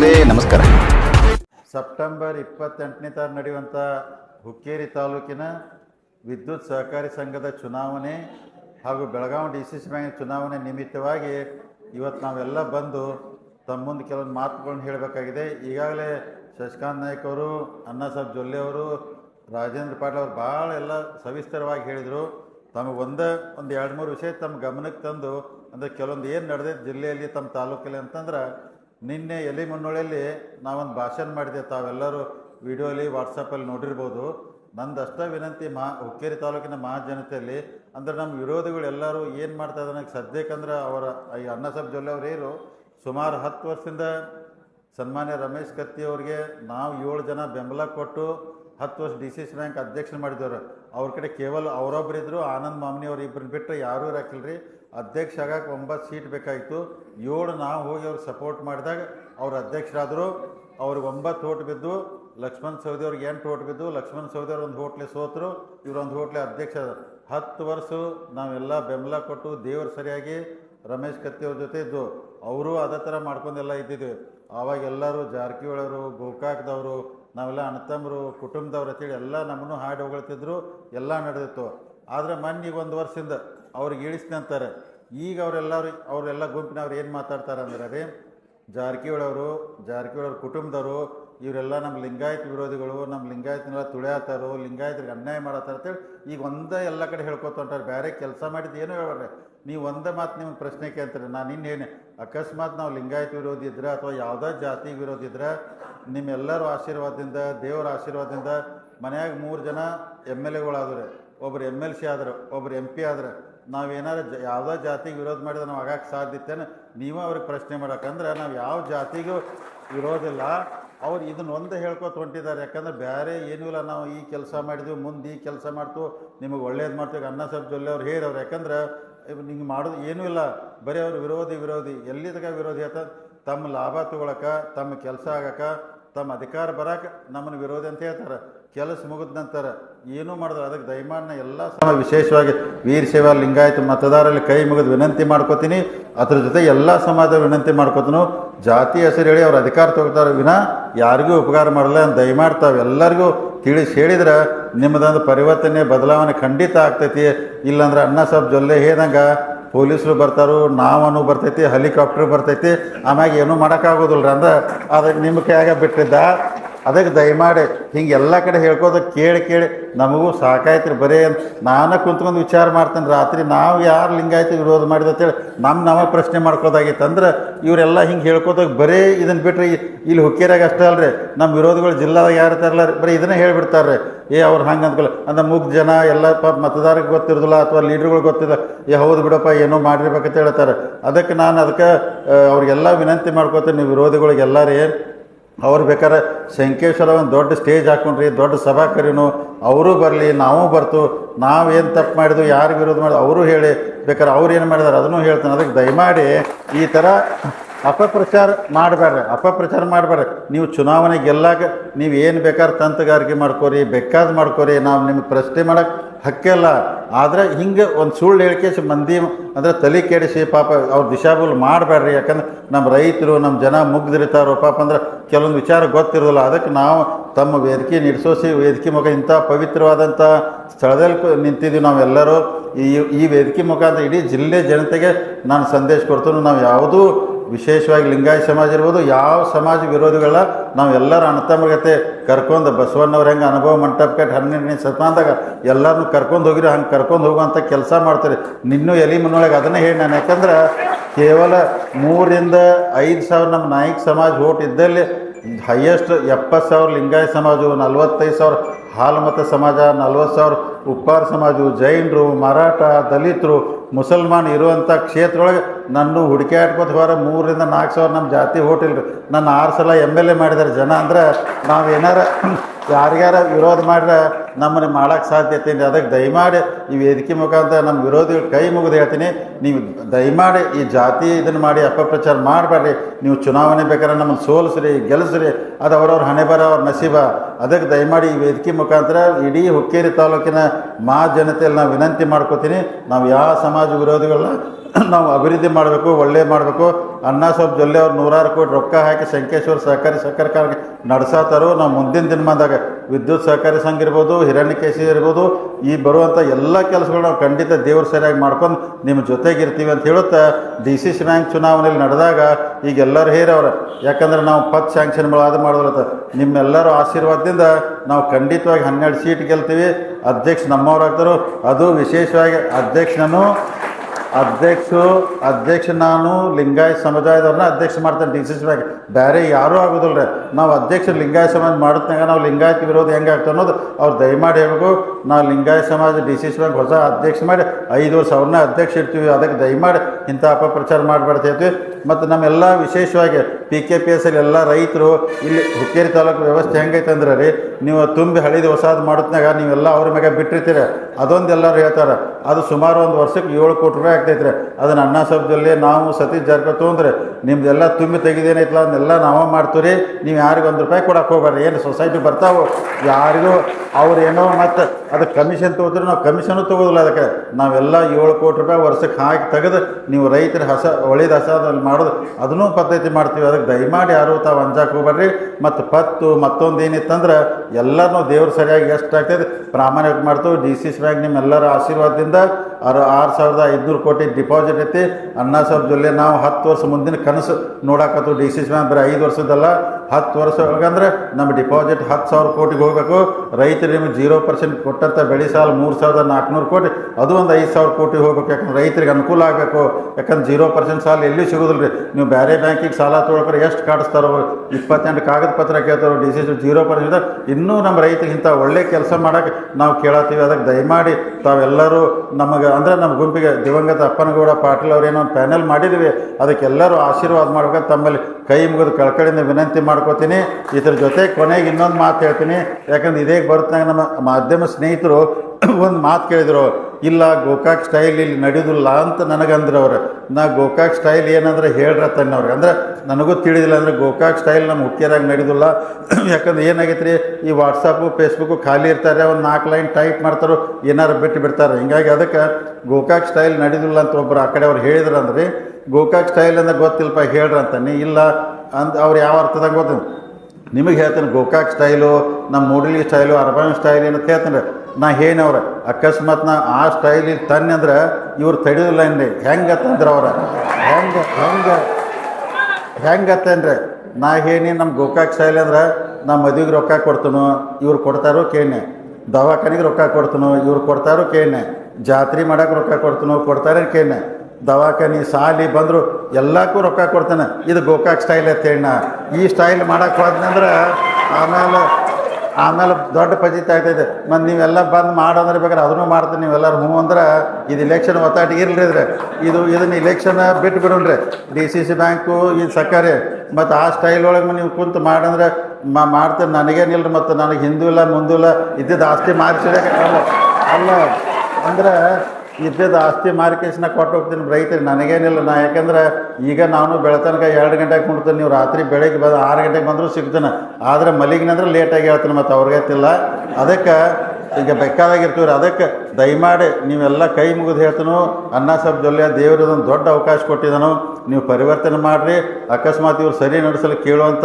ಸ್ನೇಹಿತರೆ, ನಮಸ್ಕಾರ. ಸೆಪ್ಟೆಂಬರ್ ಇಪ್ಪತ್ತೆಂಟನೇ ತಾರೀಕು ನಡೆಯುವಂಥ ಹುಕ್ಕೇರಿ ತಾಲೂಕಿನ ವಿದ್ಯುತ್ ಸಹಕಾರಿ ಸಂಘದ ಚುನಾವಣೆ ಹಾಗೂ Belagavi D C C bank ಚುನಾವಣೆ ನಿಮಿತ್ತವಾಗಿ ಇವತ್ತು ನಾವೆಲ್ಲ ಬಂದು ತಮ್ಮ ಮುಂದೆ ಕೆಲವೊಂದು ಮಾತುಗಳನ್ನು ಹೇಳಬೇಕಾಗಿದೆ. ಈಗಾಗಲೇ ಶಶಿಕಾಂತ್ ನಾಯ್ಕ್ ಅವರು, ಅಣ್ಣಾ ಸಾಹೇಬ್ ಜೊಲ್ಲೆ ಅವರು, ರಾಜೇಂದ್ರ ಪಾಟೀಲ್ ಅವರು ಭಾಳ ಎಲ್ಲ ಸವಿಸ್ತರವಾಗಿ ಹೇಳಿದರು. ತಮಗೆ ಒಂದೇ ಒಂದು ಎರಡು ಮೂರು ವಿಷಯ ತಮ್ಮ ಗಮನಕ್ಕೆ ತಂದು, ಅಂದರೆ ಕೆಲವೊಂದು ಏನು ನಡೆದೈತೆ ಜಿಲ್ಲೆಯಲ್ಲಿ, ತಮ್ಮ ತಾಲೂಕಲ್ಲಿ ಅಂತಂದ್ರೆ ನಿನ್ನೆ ಎಲೆ ಮುನ್ನೋಳಿಯಲ್ಲಿ ನಾವೊಂದು ಭಾಷಣ ಮಾಡಿದೆ ತಾವೆಲ್ಲರೂ ವಿಡಿಯೋಲಿ, ವಾಟ್ಸಪ್ಪಲ್ಲಿ ನೋಡಿರ್ಬೋದು. ನಂದು ಅಷ್ಟೇ ವಿನಂತಿ ಮಹಾ ಹುಕ್ಕೇರಿ ತಾಲೂಕಿನ ಮಹಾಜನತೆಯಲ್ಲಿ. ಅಂದರೆ ನಮ್ಮ ವಿರೋಧಿಗಳು ಎಲ್ಲರೂ ಏನು ಮಾಡ್ತಾ ಇದ್ದಾರೆ ಸದ್ಯಕ್ಕಂದ್ರೆ ಅವರ ಈ ಅಣ್ಣಸಾಬ್ ಜೊಲ್ಲೆ ಅವರೇರು ಸುಮಾರು ಹತ್ತು ವರ್ಷದಿಂದ ಸನ್ಮಾನ್ಯ ರಮೇಶ್ ಕತ್ತಿ ಅವ್ರಿಗೆ ನಾವು ಏಳು ಜನ ಬೆಂಬಲ ಕೊಟ್ಟು ಹತ್ತು ವರ್ಷ ಡಿ ಸಿ ಸಿ ಬ್ಯಾಂಕ್ ಅಧ್ಯಕ್ಷರು ಮಾಡಿದವರು. ಅವ್ರ ಕಡೆ ಕೇವಲ ಅವರೊಬ್ಬರಿದ್ದರು ಆನಂದ್ ಮಾಮನಿ ಅವ್ರು ಇಬ್ಬರನ್ನ ಬಿಟ್ಟರೆ ಯಾರೂ ಇರಾಕಿಲ್ರಿ. ಅಧ್ಯಕ್ಷ ಆಗಕ್ಕೆ ಒಂಬತ್ತು ಸೀಟ್ ಬೇಕಾಗಿತ್ತು ಏಳು ನಾವು ಹೋಗಿ ಅವ್ರು ಸಪೋರ್ಟ್ ಮಾಡಿದಾಗ ಅವ್ರು ಅಧ್ಯಕ್ಷರಾದರು. ಅವ್ರಿಗೆ ಒಂಬತ್ತು ಓಟ್ ಬಿದ್ದು, ಲಕ್ಷ್ಮಣ್ ಸವದಿ ಅವ್ರಿಗೆ ಎಂಟು ಓಟ್ ಬಿದ್ದು, ಲಕ್ಷ್ಮಣ್ ಸವದಿ ಅವ್ರು ಒಂದು ಹೋಟ್ಲೆ ಸೋತರು. ಇವ್ರು ಒಂದು ಹೋಟ್ಲೆ ಅಧ್ಯಕ್ಷ. ಹತ್ತು ವರ್ಷ ನಾವೆಲ್ಲ ಬೆಂಬಲ ಕೊಟ್ಟು ದೇವರು ಸರಿಯಾಗಿ ರಮೇಶ್ ಕತ್ತಿ ಅವ್ರ ಜೊತೆ ಇದ್ದು. ಅವರು ಅದೇ ಥರ ಮಾಡ್ಕೊಂಡೆಲ್ಲ ಇದ್ದಿದ್ವಿ. ಆವಾಗ ಎಲ್ಲರೂ ಗೋಕಾಕ್ದವರು ನಾವೆಲ್ಲ ಅಣ್ಣತಮ್ಮರು ಕುಟುಂಬದವ್ರು ಅಂತೇಳಿ ಎಲ್ಲ ನಮ್ಮನ್ನು ಹಾಡು ಹೊಗಳ್ತಿದ್ರು, ಎಲ್ಲ ನಡೆದಿತ್ತು. ಆದರೆ ಮೊನ್ನೆ ಒಂದು ವರ್ಷದಿಂದ ಅವ್ರಿಗೆ ಇಳಿಸ್ತೀನಿ ಅಂತಾರೆ. ಈಗ ಅವರೆಲ್ಲರೂ, ಅವರೆಲ್ಲ ಗುಂಪಿನವ್ರು ಏನು ಮಾತಾಡ್ತಾರೆ ಅಂದ್ರೆ ರೀ ಜಾರಕಿಹೊಳಿ ಅವರು ಕುಟುಂಬದವರು, ಇವರೆಲ್ಲ ನಮ್ಮ ಲಿಂಗಾಯತ ವಿರೋಧಿಗಳು ನಮ್ಮ ಲಿಂಗಾಯತನೆಲ್ಲ ತುಳಿಯಾತಾರು, ಲಿಂಗಾಯತರಿಗೆ ಅನ್ಯಾಯ ಮಾಡತ್ತಾರ ಅಂತೇಳಿ ಈಗ ಒಂದೇ ಎಲ್ಲ ಕಡೆ ಹೊಂಟಾರೆ. ಬೇರೆ ಕೆಲಸ ಮಾಡಿದ್ದು ಏನೂ ಹೇಳ್ರಿ ನೀವು ಒಂದೇ ಮಾತು ನಿಮ್ಗೆ ಪ್ರಶ್ನೆ ಕೇಳ್ತಾರೆ ನಾನು ಇನ್ನೇನು, ಅಕಸ್ಮಾತ್ ನಾವು ಲಿಂಗಾಯತ ವಿರೋಧಿ ಇದ್ರೆ ಅಥವಾ ಯಾವುದೇ ಜಾತಿ ವಿರೋಧಿ ಇದ್ರೆ ನಿಮ್ಮೆಲ್ಲರ ಆಶೀರ್ವಾದದಿಂದ, ದೇವರ ಆಶೀರ್ವಾದದಿಂದ ಮನೆಯಾಗ ಮೂರು ಜನ ಎಂ ಎಲ್ ಎಗಳಾದ್ರೆ, ಒಬ್ರು ಎಂ ಎಲ್ ಸಿ ಆದ್ರೆ, ಒಬ್ರು ಎಂ ಪಿ ಆದ್ರೆ. ನಾವೇನಾರು ಜ, ಯಾವುದೇ ಜಾತಿಗೆ ವಿರೋಧ ಮಾಡಿದ್ರೆ ನಾವು ಆಗಕ್ಕೆ ಸಾಧ್ಯತೆನ ನೀವೇ ಅವ್ರಿಗೆ ಪ್ರಶ್ನೆ ಮಾಡೋಕ್ಕಂದ್ರೆ ನಾವು ಯಾವ ಜಾತಿಗೂ ಇರೋದಿಲ್ಲ ಅವ್ರು ಇದನ್ನ ಒಂದೇ ಹೇಳ್ಕೊತ ಹೊಂಟಿದ್ದಾರೆ ಯಾಕಂದ್ರೆ ಬೇರೆ ಏನೂ ಇಲ್ಲ. ನಾವು ಈ ಕೆಲಸ ಮಾಡಿದ್ವಿ, ಮುಂದೆ ಈ ಕೆಲಸ ಮಾಡ್ತು, ನಿಮಗೆ ಒಳ್ಳೇದು ಮಾಡ್ತೀವಿ, ಅನ್ನ ಸಾಹೇಬ್ ಜೊಲ್ಲೆ ಅವ್ರು ಹೇಳಿದವ್ರು ಯಾಕಂದ್ರೆ ಹಿಂಗೆ ಮಾಡೋದು ಏನೂ ಇಲ್ಲ. ಬರೀ ಅವ್ರು ವಿರೋಧಿ ವಿರೋಧಿ. ಎಲ್ಲಿದಾಗ ವಿರೋಧಿ ಆತ ತಮ್ಮ ಲಾಭ ತಗೊಳಕ, ತಮ್ಮ ಕೆಲಸ ಆಗಕ್ಕೆ ತಮ್ಮ ಅಧಿಕಾರ ಬರಕ್ಕೆ ನಮ್ಮನ್ನು ವಿರೋಧಿ ಅಂತ ಹೇಳ್ತಾರೆ. ಕೆಲಸ ಮುಗಿದ ನಂತರ ಏನೂ ಮಾಡಿದ್ರೆ ಅದಕ್ಕೆ ದಯಮಾನ ಎಲ್ಲ ಸಮ ವಿಶೇಷವಾಗಿ ವೀರ ಸೇವಾ ಲಿಂಗಾಯತ ಮತದಾರರಲ್ಲಿ ಕೈ ಮುಗಿದು ವಿನಂತಿ ಮಾಡ್ಕೋತೀನಿ. ಅದ್ರ ಜೊತೆ ಎಲ್ಲ ಸಮಾಜ ವಿನಂತಿ ಮಾಡ್ಕೋತೀನಿ. ಜಾತಿ ಹೆಸರು ಹೇಳಿ ಅವ್ರ ಅಧಿಕಾರ ತಗೋತಾರೆ ವಿನ ಯಾರಿಗೂ ಉಪಕಾರ ಮಾಡಲ್ಲ ಅಂತ ದಯಮಾಡಿ ತಾವೆಲ್ಲರಿಗೂ ತಿಳಿಸಿ ಹೇಳಿದ್ರೆ ನಿಮ್ಮದೊಂದು ಪರಿವರ್ತನೆ, ಬದಲಾವಣೆ ಖಂಡಿತ ಆಗ್ತೈತಿ. ಇಲ್ಲಾಂದ್ರೆ ಅಣ್ಣ ಸಾಬ್ ಜೊಲ್ಲೆ ಹೇಳ್ದಂಗೆ ಪೊಲೀಸರು ಬರ್ತಾರೋ ನಾವನು ಬರ್ತೈತಿ ಹೆಲಿಕಾಪ್ಟರ್ ಬರ್ತೈತಿ ಆಮ್ಯಾಗ ಏನೂ ಮಾಡೋಕ್ಕಾಗೋದಿಲ್ಲ ಅಂದ್ರೆ ಅದಕ್ಕೆ ನಿಮ್ಮ ಕೈಯಾಗ ಬಿಟ್ಟಿದ್ದ ಅದಕ್ಕೆ ದಯಮಾಡಿ ಹಿಂಗೆ ಎಲ್ಲ ಕಡೆ ಹೇಳ್ಕೋದಕ್ಕೆ ಕೇಳಿ ಕೇಳಿ ನಮಗೂ ಸಾಕಾಯ್ತು ಬರೇ ನಾನು ಕುಂತ್ಕೊಂಡು ವಿಚಾರ ಮಾಡ್ತೇನೆ. ರಾತ್ರಿ ನಾವು ಯಾರು ಲಿಂಗಾಯತ ವಿರೋಧ ಮಾಡಿದ ಅಂತೇಳಿ ನಮ್ಮ ನಾವೇ ಪ್ರಶ್ನೆ ಮಾಡ್ಕೋದಾಗಿತ್ತು ಅಂದ್ರೆ ಇವರೆಲ್ಲ ಹಿಂಗೆ ಹೇಳ್ಕೋದಾಗ ಬರೇ ಇದನ್ನು ಬಿಟ್ಟರೆ ಇಲ್ಲಿ ಹುಕ್ಕೇರಾಗ ಅಷ್ಟೇ ಅಲ್ರಿ. ನಮ್ಮ ವಿರೋಧಿಗಳು ಜಿಲ್ಲಾದಾಗ ಯಾರು ಇರ್ತಾರಲ್ಲ ಬರೀ ಇದನ್ನೇ ಹೇಳ್ಬಿಡ್ತಾರೆ ಏ ಅವ್ರು ಹಂಗೆ ಅಂದ್ಕೊಳ್ಳಿ ಅಂದ್ರೆ ಮುಗ್ ಜನ ಎಲ್ಲ ಪಾಪ ಮತದಾರರಿಗೆ ಗೊತ್ತಿರೋದಿಲ್ಲ ಅಥವಾ ಲೀಡ್ರುಗಳು ಗೊತ್ತಿಲ್ಲ. ಏ ಹೌದು ಬಿಡಪ್ಪ, ಏನೋ ಮಾಡಿರ್ಬೇಕಂತ ಹೇಳ್ತಾರೆ. ಅದಕ್ಕೆ ನಾನು ಅದಕ್ಕೆ ಅವ್ರಿಗೆಲ್ಲ ವಿನಂತಿ ಮಾಡ್ಕೋತೀನಿ. ವಿರೋಧಿಗಳಿಗೆಲ್ಲರೇ ಅವ್ರು ಬೇಕಾದ್ರೆ ಶಂಕೇಶ್ವರ ಒಂದು ದೊಡ್ಡ ಸ್ಟೇಜ್ ಹಾಕೊಂಡ್ರಿ, ದೊಡ್ಡ ಸಭಾ ಕರೀನು, ಅವರು ಬರಲಿ, ನಾವು ಬರ್ತು, ನಾವೇನು ತಪ್ಪು ಮಾಡಿದ್ವು ಯಾರು ವಿರೋಧ ಮಾಡಿದ್ರು ಅವರು ಹೇಳಿ, ಬೇಕಾದ್ರೆ ಅವ್ರು ಏನು ಮಾಡಿದಾರೆ, ಅದನ್ನು ಹೇಳ್ತಾನೆ. ಅದಕ್ಕೆ ದಯಮಾಡಿ ಈ ಥರ ಅಪಪ್ರಚಾರ ಮಾಡಬೇಡ್ರಿ ಅಪಪ್ರಚಾರ ಮಾಡಬೇಡ್ರಿ ನೀವು ಚುನಾವಣೆ ಗೆಲ್ಲಾಗ ನೀವು ಏನು ಬೇಕಾದ್ರೆ ತಂತ್ರಗಾರಿಕೆ ಮಾಡ್ಕೋರಿ, ಬೇಕಾದ ಮಾಡ್ಕೋರಿ, ನಾವು ನಿಮ್ಗೆ ಪ್ರಶ್ನೆ ಮಾಡೋಕ್ಕೆ ಹಕ್ಕಿಲ್ಲ ಆದರೆ ಹಿಂಗೆ ಒಂದು ಸುಳ್ಳು ಹೇಳಿಕೆ ಮಂದಿ ಅಂದರೆ ತಲೆ ಕೆಡಿಸಿ ಪಾಪ ಅವ್ರ ದಿಶಾಬುಲ್ ಮಾಡಬೇಡ್ರಿ ಯಾಕಂದ್ರೆ ನಮ್ಮ ರೈತರು ನಮ್ಮ ಜನ ಮುಗ್ದಿರ್ತಾರೋ ಪಾಪ ಅಂದ್ರೆ ಕೆಲವೊಂದು ವಿಚಾರ ಗೊತ್ತಿರೋದಿಲ್ಲ. ಅದಕ್ಕೆ ನಾವು ತಮ್ಮ ವೇದಿಕೆ ನಡೆಸೋಸಿ, ವೇದಿಕೆ ಮುಖ ಇಂಥ ಪವಿತ್ರವಾದಂಥ ಸ್ಥಳದಲ್ಲಿ ನಿಂತಿದ್ದೀವಿ ನಾವೆಲ್ಲರೂ ಈ ಈ ವೇದಿಕೆ ಮುಖಾಂತರ ಇಡೀ ಜಿಲ್ಲೆ ಜನತೆಗೆ ನಾನು ಸಂದೇಶ ಕೊಡ್ತೀನಿ. ನಾವು ಯಾವುದೂ ವಿಶೇಷವಾಗಿ ಲಿಂಗಾಯತ ಸಮಾಜ ಇರ್ಬೋದು, ಯಾವ ಸಮಾಜ ವಿರೋಧಿಗಳ ನಾವು ಎಲ್ಲರ ಅಣ್ಣತಮ್ಮಗತೆ ಕರ್ಕೊಂಡು ಬಸವಣ್ಣವ್ರ ಹೆಂಗೆ ಅನುಭವ ಮಂಟಪ ಕಟ್ಟಿ ಹನ್ನೆರಡನೇ ಶತಮಾನದಾಗ ಎಲ್ಲರನ್ನು ಕರ್ಕೊಂಡು ಹೋಗಿರಿ, ಹಂಗೆ ಕರ್ಕೊಂಡು ಹೋಗುವಂಥ ಕೆಲಸ ಮಾಡ್ತಾರೆ. ನಿನ್ನೂ ಎಲಿ ಮನೊಳಗೆ ಅದನ್ನೇ ಹೇಳಿ ನಾನು ಯಾಕಂದ್ರೆ ಕೇವಲ ಮೂರಿಂದ ಐದು ಸಾವಿರ ನಮ್ಮ ನಾಯಕ ಸಮಾಜ ಓಟ್ ಇದ್ದಲ್ಲಿ ಹೈಯೆಸ್ಟ್ ಎಪ್ಪತ್ತು ಸಾವಿರ, ಲಿಂಗಾಯತ ಸಮಾಜವು ನಲ್ವತ್ತೈದು ಸಾವಿರ ಹಾಲುಮತ ಸಮಾಜ ನಲ್ವತ್ತು ಸಾವಿರ, ಉಪ್ಪಾರ ಸಮಾಜವು ಜೈನರು, ಮರಾಠ, ದಲಿತರು, ಮುಸಲ್ಮಾನ್ ಇರುವಂಥ ಕ್ಷೇತ್ರದೊಳಗೆ ನನ್ನ ಹುಡುಕಾಡ್ಕೊತ ಹೊರ ಮೂರರಿಂದ ನಾಲ್ಕು ಸಾವಿರ ನಮ್ಮ ಜಾತಿ ಹೋಟಿಲ್ರಿ ನನ್ನ ಆರು ಸಲ ಎಂ ಎಲ್ ಎ ಮಾಡಿದ್ದಾರೆ ಜನ ಅಂದ್ರೆ ಏನಾರ ಯಾರಿಗಾರ ವಿರೋಧ ಮಾಡ್ರೆ ನಮ್ಮನ್ನು ಮಾಡೋಕ್ಕೆ ಸಾಧ್ಯತೆ ಇಲ್ಲ. ಅದಕ್ಕೆ ದಯಮಾಡಿ ಈ ವೇದಿಕೆ ಮುಖಾಂತರ ನಮ್ಮ ವಿರೋಧಿಗಳು ಕೈ ಮುಗಿದು ಹೇಳ್ತೀನಿ. ನೀವು ದಯಮಾಡಿ ಈ ಜಾತಿ ಇದನ್ನು ಮಾಡಿ ಅಪಪ್ರಚಾರ ಮಾಡಬೇಡ್ರಿ. ನೀವು ಚುನಾವಣೆ ಬೇಕಾದ್ರೆ ನಮ್ಮನ್ನು ಸೋಲಿಸ್ರಿ ಗೆಲ್ಲಿಸ್ರಿ ಅದು ಅವರವ್ರ ಹಣೆ ಬರ, ಅವ್ರ ನಸೀಬ. ಅದಕ್ಕೆ ದಯಮಾಡಿ ಈ ವೇದಿಕೆ ಮುಖಾಂತರ ಇಡೀ ಹುಕ್ಕೇರಿ ತಾಲೂಕಿನ ಮಾ ಜನತೆಯಲ್ಲಿ ನಾವು ವಿನಂತಿ ಮಾಡ್ಕೋತೀನಿ. ನಾವು ಯಾವ ಸಮಾಜ ವಿರೋಧಿಗಳನ್ನ ನಾವು ಅಭಿವೃದ್ಧಿ ಮಾಡಬೇಕು, ಒಳ್ಳೆ ಮಾಡಬೇಕು. ಅನ್ನ ಸ್ವಲ್ಪ ಜೊಲ್ಲೆ ಅವ್ರು ನೂರಾರು ಕೋಟಿ ರೊಕ್ಕ ಹಾಕಿ ಶಂಕೇಶ್ವರ ಸಹಕಾರಿ ಸಹಕಾರಿ ನಡ್ಸಾತಾರೋ, ನಾವು ಮುಂದಿನ ದಿನಮಾನದಾಗ ವಿದ್ಯುತ್ ಸಹಕಾರಿ ಸಂಘ ಇರ್ಬೋದು, ಹಿರಣ್ಯಕೇಶಿ ಇರ್ಬೋದು, ಈ ಬರುವಂಥ ಎಲ್ಲ ಕೆಲಸಗಳು ನಾವು ಖಂಡಿತ ದೇವ್ರ ಸರಿಯಾಗಿ ಮಾಡ್ಕೊಂಡು ನಿಮ್ಮ ಜೊತೆಗಿರ್ತೀವಿ ಅಂತ ಹೇಳುತ್ತಾ, ಡಿ ಸಿ ಸಿ ಬ್ಯಾಂಕ್ ಚುನಾವಣೆಯಲ್ಲಿ ನಡೆದಾಗ ಈಗ ಎಲ್ಲರೂ ಹೇರವ್ರ ಯಾಕಂದ್ರೆ ನಾವು ಪತ್ ಸ್ಯಾಂಕ್ಷನ್ಗಳು ಅದು ಮಾಡೋದ್ರ ನಿಮ್ಮೆಲ್ಲರ ಆಶೀರ್ವಾದದಿಂದ ನಾವು ಖಂಡಿತವಾಗಿ ಹನ್ನೆರಡು ಸೀಟ್ ಗೆಲ್ತೀವಿ. ಅಧ್ಯಕ್ಷ ನಮ್ಮವ್ರಾಗ್ತಾರೋ, ಅದು ವಿಶೇಷವಾಗಿ ಅಧ್ಯಕ್ಷನನ್ನು ಅಧ್ಯಕ್ಷರು ಅಧ್ಯಕ್ಷ ನಾನು, ಲಿಂಗಾಯತ ಸಮುದಾಯದವ್ರನ್ನ ಅಧ್ಯಕ್ಷ ಮಾಡ್ತೇನೆ ಡಿ ಸಿ ಸಿ ಬ್ಯಾಂಕ್ ಬೇರೆ ಯಾರೂ ಆಗೋದಿಲ್ಲ ರೀ ನಾವು ಅಧ್ಯಕ್ಷ ಲಿಂಗಾಯತ ಸಮಾಜ ಮಾಡಿದ್ನಾಗ ನಾವು ಲಿಂಗಾಯತ ವಿರೋಧ ಹೆಂಗೆ ಆಗ್ತದೆ ಅನ್ನೋದು ಅವ್ರು ದಯಮಾಡಿ ಹೇಳ್ಬೇಕು. ನಾವು ಲಿಂಗಾಯತ ಸಮಾಜ ಡಿ ಸಿ ಬ್ಯಾಂಕ್ ಹೊಸ ಅಧ್ಯಕ್ಷ ಮಾಡಿ ಐದು ವರ್ಷ ಅವ್ರನ್ನ ಅಧ್ಯಕ್ಷ ಇರ್ತೀವಿ ಅದಕ್ಕೆ ದಯಮಾಡಿ ಇಂಥ ಅಪಪ್ರಚಾರ ಮಾಡಬಾರ್ದು ಮತ್ತು ನಮ್ಮೆಲ್ಲ ವಿಶೇಷವಾಗಿ ಪಿ ಕೆ ಪಿ ಎಸ್ ಎಲ್ಲ ರೈತರು ಇಲ್ಲಿ ಹುಕ್ಕೇರಿ ತಾಲೂಕು ವ್ಯವಸ್ಥೆ ಹೆಂಗೈತೆ ಅಂದ್ರೆ ರೀ, ನೀವು ತುಂಬಿ ಹಳಿದು ಹೊಸಾದು ಮಾಡೋತ್ನಾಗ ನೀವೆಲ್ಲ ಅವ್ರ ಮ್ಯಾಗ ಬಿಟ್ಟಿರ್ತೀರಿ. ಅದೊಂದು ಎಲ್ಲರೂ ಹೇಳ್ತಾರೆ, ಅದು ಸುಮಾರು ಒಂದು ವರ್ಷಕ್ಕೆ ಏಳು ಕೋಟಿ ರೂಪಾಯಿ ಆಗ್ತೈತೆ ರೀ ಅದನ್ನು ಅಣ್ಣ ಸಬ್ದಲ್ಲಿ ನಾವು ಸತೀಶ್ ಜಾರಕಿಹೊಳಿ ತೊಗೊಂಡ್ರೆ ನಿಮ್ದೆಲ್ಲ ತುಂಬಿ ತೆಗೆದೇನೈತಲ್ಲ ಅದನ್ನೆಲ್ಲ ನಾವೇ ಮಾಡ್ತೀವಿ ನೀವು ಯಾರಿಗೂ ಒಂದು ರೂಪಾಯಿ ಕೊಡಕ್ಕೆ ಹೋಗ್ಬೇಡ್ರಿ. ಏನು ಸೊಸೈಟಿ ಬರ್ತಾವೆ, ಯಾರಿಗೂ ಅವ್ರು ಏನೋ ಮತ್ತು ಅದಕ್ಕೆ ಕಮಿಷನ್ ತೊಗೋತಾರೆ, ನಾವು ಕಮಿಷನು ತೊಗೋದಿಲ್ಲ ಅದಕ್ಕೆ. ನಾವೆಲ್ಲ ಏಳು ಕೋಟಿ ರೂಪಾಯಿ ವರ್ಷಕ್ಕೆ ಹಾಕಿ ತೆಗೆದು, ನೀವು ರೈತರ ಹಸ ಒಳ್ಳೇದು ಹಸದಲ್ಲಿ ಮಾಡೋದು, ಅದನ್ನು ಪದ್ಧತಿ ಮಾಡ್ತೀವಿ. ಅದಕ್ಕೆ ದಯಮಾಡಿ ಯಾರು ತಾವು ಅಂಜಾಕೆ ಹೋಗ್ಬೇಡ್ರಿ. ಮತ್ತು ಪತ್ತು, ಮತ್ತೊಂದು ಏನಿತ್ತಂದ್ರೆ ಎಲ್ಲರನ್ನೂ ದೇವ್ರು ಸರಿಯಾಗಿ ಎಷ್ಟು ಆಗ್ತದೆ ಪ್ರಾಮಾಣಿಕ ಮಾಡ್ತೀವಿ. ಡಿ ಸಿ ಸಿ ಬ್ಯಾಂಕ್ ನಿಮ್ಮೆಲ್ಲರ ಆಶೀರ್ವಾದದಿಂದ ಆರು ಆರು ಸಾವಿರದ ಐದುನೂರು ಕೋಟಿ ಡಿಪಾಸಿಟ್ ಐತಿ. ಅಣ್ಣ ಸಾಹೇಬ್ ಜೊಲ್ಲೆ, ನಾವು ಹತ್ತು ವರ್ಷ ಮುಂದಿನ ಕನಸು ನೋಡಾಕತ್ತು ಡಿ ಸಿ ಸಿ ವರ್ಷದ ಬರೀ ಐದು ವರ್ಷದಲ್ಲ ಹತ್ತು ವರ್ಷ ಒಳಗಂದ್ರೆ ನಮ್ಮ ಡಿಪಾಸಿಟ್ ಹತ್ತು ಸಾವಿರ ಕೋಟಿಗೆ ಹೋಗಬೇಕು. ರೈತರು ನಿಮಗೆ ಜೀರೋ ಪರ್ಸೆಂಟ್ ಕೊಟ್ಟಂಥ ಬೆಳೆ ಸಾಲ ಮೂರು ಸಾವಿರದ ನಾಲ್ಕುನೂರು ಕೋಟಿ. ಅದು ಒಂದು ಐದು ಸಾವಿರ ಕೋಟಿ ಹೋಗಬೇಕು. ಯಾಕಂದ್ರೆ ರೈತರಿಗೆ ಅನುಕೂಲ ಆಗಬೇಕು. ಯಾಕಂದ್ರೆ ಜೀರೋ ಪರ್ಸೆಂಟ್ ಸಾಲ ಎಲ್ಲಿ ಸಿಗೋದಿಲ್ಲ ರೀ ನೀವು ಬೇರೆ ಬ್ಯಾಂಕಿಗೆ ಸಾಲ ತೊಗೊಳ್ಬೇಕು ಎಷ್ಟು ಕಾಡಿಸ್ತಾರೋ ಇಪ್ಪತ್ತೆಂಟು ಕಾಗದ ಪತ್ರ ಕೇಳ್ತಾರೋ ಡಿ ಸಿ ಜೀರೋ ಪರ್ಸೆಂಟ್ ಇನ್ನೂ ನಮ್ಮ ರೈತರಿಗೆ ಇಂಥ ಒಳ್ಳೆ ಕೆಲಸ ಮಾಡೋಕ್ಕೆ ನಾವು ಕೇಳತ್ತೀವಿ. ಅದಕ್ಕೆ ದಯಮಾಡಿ ತಾವೆಲ್ಲರೂ ನಮಗೆ, ಅಂದರೆ ನಮ್ಮ ಗುಂಪಿಗೆ ದಿವಂಗತ ಅಪ್ಪನಗೌಡ ಪಾಟೀಲ್ ಅವ್ರೇನೋ ಒಂದು ಪ್ಯಾನೆಲ್ ಮಾಡಿದ್ದೀವಿ. ಅದಕ್ಕೆಲ್ಲರೂ ಆಶೀರ್ವಾದ ಮಾಡ್ಬೇಕು ತಮ್ಮಲ್ಲಿ ಕೈ ಮುಗಿದು ಕಳ್ಕಡೆಯಿಂದ ವಿನಂತಿ ಮಾಡ್ಕೋತೀನಿ, ಇದ್ರ ಜೊತೆ ಕೊನೆಗೆ ಇನ್ನೊಂದು ಮಾತು ಹೇಳ್ತೀನಿ. ಯಾಕಂದ್ರೆ ಇದೇ ಬರುತ್ತಾಗ ನಮ್ಮ ಮಾಧ್ಯಮ ಸ್ನೇಹಿತರು ಒಂದು ಮಾತು ಕೇಳಿದ್ರು, ಇಲ್ಲ ಗೋಕಾಕ್ ಸ್ಟೈಲ್ ಇಲ್ಲಿ ನಡೆಯೋದಿಲ್ಲ ಅಂತ ನನಗಂದ್ರೆ ಅವ್ರು. ನಾ ಗೋಕಾಕ್ ಸ್ಟೈಲ್ ಏನಂದ್ರೆ ಹೇಳ್ರ ತನ್ನವ್ರಿಗೆ ಅಂದ್ರೆ ನನಗೂ ತಿಳಿದಿಲ್ಲ, ಅಂದ್ರೆ ಗೋಕಾಕ್ ಸ್ಟೈಲ್ ನಮ್ಮ ಹುಟ್ಟಿಯರಾಗಿ ನಡೆಯೋದಿಲ್ಲ ಯಾಕಂದ್ರೆ ಏನಾಗೈತೆ ರೀ ಈ ವಾಟ್ಸಪ್ಪು ಫೇಸ್ಬುಕ್ಕು ಖಾಲಿ ಇರ್ತಾರೆ, ಒಂದು ನಾಲ್ಕು ಲೈನ್ ಟೈಪ್ ಮಾಡ್ತಾರೋ, ಏನಾರು ಬಿಟ್ಟು ಬಿಡ್ತಾರೆ. ಹಿಂಗಾಗಿ ಅದಕ್ಕೆ ಗೋಕಾಕ್ ಸ್ಟೈಲ್ ನಡೆಯೋದಿಲ್ಲ ಅಂತ ಒಬ್ಬರು ಆ ಕಡೆ ಅವ್ರು ಹೇಳಿದ್ರು ಅಂದ್ರೆ ಗೋಕಾಕ್ ಸ್ಟೈಲ್ ಅಂದ್ರೆ ಗೊತ್ತಿಲ್ಲಪ್ಪ, ಹೇಳ್ರಿ ಅಂತಾನೆ. ಇಲ್ಲ ಅಂತ ಅವ್ರು ಯಾವ ಅರ್ಥದಾಗ ಗೊತ್ತ ನಿಮಗೆ ಹೇಳ್ತೇನೆ, ಗೋಕಾಕ್ ಸ್ಟೈಲು ನಮ್ಮ ಮೂಡಲಿ ಸ್ಟೈಲು ಅರ್ಬನ್ ಸ್ಟೈಲ್ ಏನಂತ ಹೇಳ್ತೇನೆ ನಾ ಏನವ್ರ ಅಕಸ್ಮಾತ್ ನಾ ಆ ಸ್ಟೈಲಿಗೆ ತನ್ನ ಅಂದ್ರೆ ಇವ್ರು ತಡಿಯೋದಿಲ್ಲ ಏನ್ರಿ? ಹೆಂಗೆ ತಂದ್ರೆ ಅವ್ರ? ಹೆಂಗೆ ಹೆಂಗೆ, ಹೆಂಗತ್ತೇನ್ರಿ? ನಾ ಏನಿ ನಮ್ಮ ಗೋಕಾಕ್ ಸ್ಟೈಲ್ ಅಂದ್ರೆ ನಾ ಮದುವೆಗೆ ರೊಕ್ಕ ಕೊಡ್ತನು, ಇವ್ರು ಕೊಡ್ತಾರೋ ಕೇಣೆ ದವಾಖಾನಿಗೆ ರೊಕ್ಕ ಕೊಡ್ತನು, ಇವ್ರು ಕೊಡ್ತಾರೋ ಕೇಳಿನೆ. ಜಾತ್ರೆ ಮಾಡೋಕೆ ರೊಕ್ಕ ಕೊಡ್ತನು ಕೊಡ್ತಾರೆ ಕೇನೆ ದವಾಖಾನಿ ಸಾಲಿ ಬಂದರು ಎಲ್ಲಕ್ಕೂ ರೊಕ್ಕ ಕೊಡ್ತಾನೆ. ಇದು ಗೋಕಾಕ್ ಸ್ಟೈಲ್ ಅಂತ ಹೇಳಿ ನಾ ಈ ಸ್ಟೈಲ್ ಮಾಡೋಕ್ಕೆ ಹೋದ್ನಂದ್ರೆ ಆಮೇಲೆ ಆಮೇಲೆ ದೊಡ್ಡ ಪಜಿತ ಆಗ್ತೈತೆ. ಮತ್ತು ನೀವೆಲ್ಲ ಬಂದು ಮಾಡೋದ್ರೆ ಬೇಕಾದ್ರೆ ಅದನ್ನು ಮಾಡ್ತೀನಿ ನೀವೆಲ್ಲರೂ ಹ್ಞೂ ಅಂದ್ರೆ ಇದು ಇಲೆಕ್ಷನ್ ಒತ್ತಾಟ ಇರಲಿ ಇದ್ರೆ. ಇದು, ಇದನ್ನ ಇಲೆಕ್ಷನ್ ಬಿಟ್ಟು ಬಿಡೋಣ್ರಿ ಡಿ ಸಿ ಸಿ ಬ್ಯಾಂಕು ಇದು ಸರ್ಕಾರಿ. ಮತ್ತು ಆ ಸ್ಟೈಲ್ ಒಳಗೆ ನೀವು ಕುಂತು ಮಾಡಂದ್ರೆ ಮಾ, ಮಾಡ್ತೇನೆ. ನನಗೇನಿಲ್ಲ ಮತ್ತು ನನಗೆ ಹಿಂದೂ ಇಲ್ಲ, ಮುಂದೂ ಇಲ್ಲ. ಇದ್ದಿದ್ದು ಆಸ್ತಿ ಅಲ್ಲ. ಅಲ್ಲ, ಅಂದ್ರೆ ಇದ್ದಿದ್ದು ಆಸ್ತಿ ಮಾರ್ಕೇಶನ ಕೊಟ್ಟು ಹೋಗ್ತೀನಿ ರೈತರಿಗೆ. ನನಗೇನಿಲ್ಲ ನಾ, ಯಾಕಂದ್ರೆ ಈಗ ನಾನು ಬೆಳತನಕ ಎರಡು ಗಂಟೆಗೆ ಕುಣ್ತೀನಿ ನೀವು ರಾತ್ರಿ ಬೆಳಗ್ಗೆ ಬಂದು ಆರು ಗಂಟೆಗೆ ಬಂದರೂ ಸಿಗ್ತಾನೆ. ಆದರೆ ಮಲಗಿನಂದ್ರೆ ಲೇಟಾಗಿ ಹೇಳ್ತೀನಿ ಮತ್ತು ಇಲ್ಲ ಅದಕ್ಕೆ ಈಗ ಬೇಕಾದಾಗಿರ್ತೀವ್ರಿ. ಅದಕ್ಕೆ ದಯಮಾಡಿ ನೀವೆಲ್ಲ ಕೈ ಮುಗಿದು ಹೇಳ್ತಾನು, ಅನ್ನ, ಸಾಬ್ ಜೊಲ್ಲೆ ದೇವರು ಒಂದು ದೊಡ್ಡ ಅವಕಾಶ ಕೊಟ್ಟಿದ್ದಾನು, ನೀವು ಪರಿವರ್ತನೆ ಮಾಡಿರಿ. ಅಕಸ್ಮಾತ್ ಇವ್ರು ಸರಿ ನಡೆಸಲು ಕೇಳುವಂಥ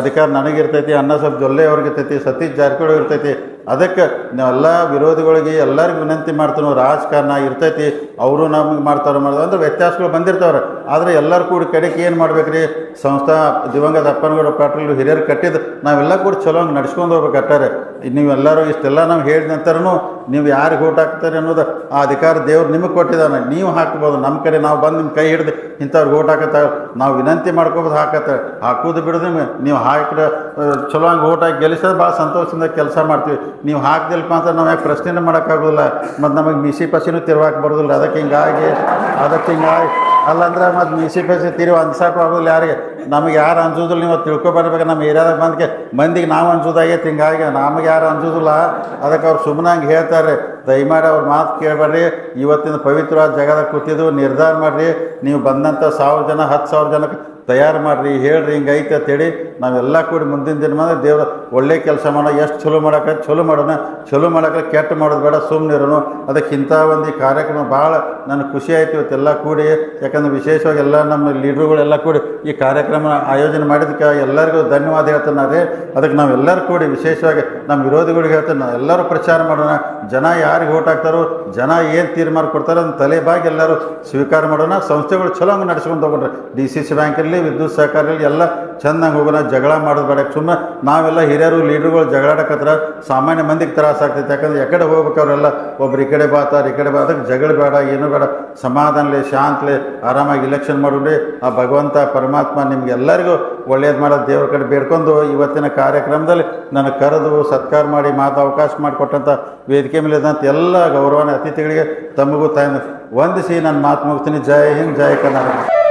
ಅಧಿಕಾರ ನನಗಿರ್ತೈತಿ, ಅನ್ನ, ಸಾಬ್, ಜೊಲ್ಲೆ ಅವ್ರಿಗೆ ಇರ್ತೈತಿ ಸತೀಶ್ ಜಾರಕಿಹೊಳಿ ಇರ್ತೈತಿ ಅದಕ್ಕೆ ನಾವೆಲ್ಲ ವಿರೋಧಿಗಳಿಗೆ ಎಲ್ಲರಿಗೂ ವಿನಂತಿ ಮಾಡ್ತೀವಿ ರಾಜಕಾರಣ ಇರ್ತೈತಿ, ಅವರು ನಮಗೆ ಮಾಡ್ತಾರೆ ಮಾಡ್ತಾರೆ ಅಂದ್ರೆ ವ್ಯತ್ಯಾಸಗಳು ಬಂದಿರ್ತಾವ್ರೆ. ಆದರೆ ಎಲ್ಲರೂ ಕೂಡ ಕಡೆಗೆ ಏನು ಮಾಡ್ಬೇಕ್ರಿ? ಸಂಸ್ಥಾ ದಿವಂಗತ ಅಪ್ಪನಗೌಡ ಪಾಟೀಲ್ ಹಿರಿಯರು ಕಟ್ಟಿದ್ದು, ನಾವೆಲ್ಲ ಕೂಡ ಚಲೋ ಹಂಗೆ ನಡ್ಸ್ಕೊಂಡು ಹೋಗ್ಬೇಕು ಅಟ್ಟಾರೆ. ನೀವೆಲ್ಲರೂ ಇಷ್ಟೆಲ್ಲ ನಾವು ಹೇಳಿದ ನಂತರನು ನೀವು ಯಾರಿಗೆ ಓಟ್ ಹಾಕ್ತಾರೆ ಅನ್ನೋದು ಆ ಅಧಿಕಾರ ದೇವ್ರು ನಿಮಗೆ ಕೊಟ್ಟಿದ್ದಾನೆ. ನೀವು ಹಾಕ್ಬೋದು ನಮ್ಮ ಕಡೆ ನಾವು ಬಂದು ನಿಮ್ಮ ಕೈ ಹಿಡ್ದು ಇಂಥವ್ರಿಗೆ ಓಟ್ ಹಾಕತ್ತ ನಾವು ವಿನಂತಿ ಮಾಡ್ಕೋಬೋದು ಹಾಕತ್ತೆ ಹಾಕೋದು ಬಿಡೋದು ನೀವು ಹಾಕಿದ್ರೆ ಚಲೋ ಹಂಗೆ ಓಟ್ ಹಾಕಿ ಗೆಲ್ಲಿಸೋದು ಭಾಳ ಸಂತೋಷದಿಂದ ಕೆಲಸ ಮಾಡ್ತೀವಿ. ನೀವು ಹಾಕ್ದಿಲ್ಲಪ್ಪ ಅಂತ ನಾವು ಯಾಕೆ ಪ್ರಶ್ನೆನೇ ಮಾಡೋಕ್ಕಾಗೋದಿಲ್ಲ. ಮತ್ತು ನಮಗೆ ಮಿಸಿ ಪಸಿನೂ ತಿರುವಾಕ್ ಬರೋದಿಲ್ಲ ಅದಕ್ಕೆ ಹಿಂಗಾಗಿ ಅದಕ್ಕೆ ಹಿಂಗಾಗಿ. ಅಲ್ಲಂದ್ರೆ ಮತ್ತು ಮಿಸಿ ಪಸಿ ತಿರುವು ಅನ್ಸಕ್ಕೂ ಆಗೋಲ್ಲ ಯಾರಿಗೆ. ನಮಗೆ ಯಾರು ಅನ್ಸೋದಿಲ್ಲ, ನೀವು ತಿಳ್ಕೊಬರ್ಬೇಕು. ನಮ್ಮ ಏರಿಯಾದಾಗ ಬಂದಕ್ಕೆ ಮಂದಿಗೆ ನಾವು ಅನ್ಸೋದಾಗೈತೆ ಹಿಂಗಾಗಿ ನಮಗೆ ಯಾರು ಅನ್ಸೋದಿಲ್ಲ. ಅದಕ್ಕೆ ಅವ್ರು ಸುಮ್ಮನೆ ಹಂಗೆ ಹೇಳ್ತಾರೆ, ದಯಮಾಡಿ ಅವ್ರ ಮಾತು ಕೇಳಬೇಡ್ರಿ. ಇವತ್ತಿನ ಪವಿತ್ರವಾದ ಜಾಗದಾಗ ಕೂತಿದ್ದು ನಿರ್ಧಾರ ಮಾಡಿರಿ. ನೀವು ಬಂದಂಥ ಸಾವಿರ ಜನ, ಹತ್ತು ಸಾವಿರ ಜನಕ್ಕೆ ತಯಾರು ಮಾಡಿರಿ. ಹೇಳ್ರಿ, ಹಿಂಗೆ ಐತೆ ಅಂತೇಳಿ ನಾವೆಲ್ಲ ಕೂಡಿ ಮುಂದಿನ ದಿನ ದೇವ್ರ ಒಳ್ಳೆ ಕೆಲಸ ಮಾಡೋ ಎಷ್ಟು ಚಲೋ ಮಾಡೋಕೆ ಚಲೋ ಮಾಡೋಣ. ಚಲೋ ಮಾಡೋಕೆ ಕೆಟ್ಟ ಮಾಡೋದು ಬೇಡ ಸುಮ್ಮನೆ ಇರೋನು. ಅದಕ್ಕೆ ಇಂಥ ಒಂದು ಈ ಕಾರ್ಯಕ್ರಮ ಭಾಳ ನನಗೆ ಖುಷಿ ಆಯ್ತು ಇವತ್ತೆಲ್ಲ ಕೂಡಿ. ಯಾಕಂದ್ರೆ ವಿಶೇಷವಾಗಿ ಎಲ್ಲ ನಮ್ಮ ಲೀಡ್ರುಗಳೆಲ್ಲ ಕೂಡಿ ಈ ಕಾರ್ಯಕ್ರಮ ಆಯೋಜನೆ ಮಾಡಿದ್ದಕ್ಕೆ ಎಲ್ಲರಿಗೂ ಧನ್ಯವಾದ ಹೇಳ್ತಾನೆ. ಅದೇ, ಅದಕ್ಕೆ ನಾವೆಲ್ಲರೂ ಕೂಡಿ ವಿಶೇಷವಾಗಿ ನಮ್ಮ ವಿರೋಧಿಗಳಿಗೆ ಹೇಳ್ತೇನೆ, ನಾವು ಎಲ್ಲರೂ ಪ್ರಚಾರ ಮಾಡೋಣ. ಜನ ಯಾರಿಗೆ ಓಟ್ ಹಾಕ್ತಾರೋ, ಜನ ಏನು ತೀರ್ಮಾನ ಕೊಡ್ತಾರೋ ಅದನ್ನ ತಲೆಬಾಗಿ ಎಲ್ಲರೂ ಸ್ವೀಕಾರ ಮಾಡೋಣ. ಸಂಸ್ಥೆಗಳು ಚಲೋ ಹಂಗೆ ನಡೆಸ್ಕೊಂಡು ತೊಗೊಂಡ್ರೆ ಡಿ ಸಿ ಸಿ ಬ್ಯಾಂಕಲ್ಲಿ ವಿದ್ಯುತ್ ಸಹಕಾರಲ್ಲಿ ಎಲ್ಲ ಚೆನ್ನಾಗಿ ಹೋಗೋಣ. ಜಗಳ ಮಾಡೋದು ಬೇಡ. ಸುಮ್ಮನೆ ನಾವೆಲ್ಲ ಹಿರಿಯರು, ಲೀಡ್ರುಗಳು ಜಗಳಾಡಕತ್ರ ಸಾಮಾನ್ಯ ಮಂದಿಗೆ ತ್ರಾಸ ಆಗ್ತೈತೆ. ಯಾಕಂದ್ರೆ ಎಕಡೆ ಹೋಗ್ಬೇಕು ಅವರೆಲ್ಲ. ಒಬ್ರು ಈ ಕಡೆ ಬಾತಾರ ಈ ಕಡೆ ಬಾ ಅದಕ್ಕೆ ಜಗಳ ಬೇಡ, ಏನು ಬೇಡ. ಸಮಾಧಾನಲೆ, ಶಾಂತಲೆ, ಆರಾಮಾಗಿ ಇಲೆಕ್ಷನ್ ಮಾಡೋಣ ಆ ಭಗವಂತ, ಪರಮಾತ್ಮ ನಿಮ್ಗೆಲ್ಲರಿಗೂ ಒಳ್ಳೇದು ಮಾಡೋದು ದೇವ್ರ ಕಡೆ ಬೇಡ್ಕೊಂಡು ಇವತ್ತಿನ ಕಾರ್ಯಕ್ರಮದಲ್ಲಿ ನನ್ನ ಕರೆದು ಸತ್ಕಾರ ಮಾಡಿ ಮಾತು ಅವಕಾಶ ಮಾಡಿಕೊಟ್ಟಂಥ ವೇದಿಕೆ ಮೇಲೆ ಇದ್ದಂಥ ಎಲ್ಲ ಗೌರವನ ಅತಿಥಿಗಳಿಗೆ ತಮಗೂ ತಾಯಿ ವಂದಿಸಿ ನಾನು ಮಾತು ಮುಗಿಸ್ತೀನಿ. ಜೈ ಹಿಂದ್, ಜೈ ಕರ್ನಾಟಕ.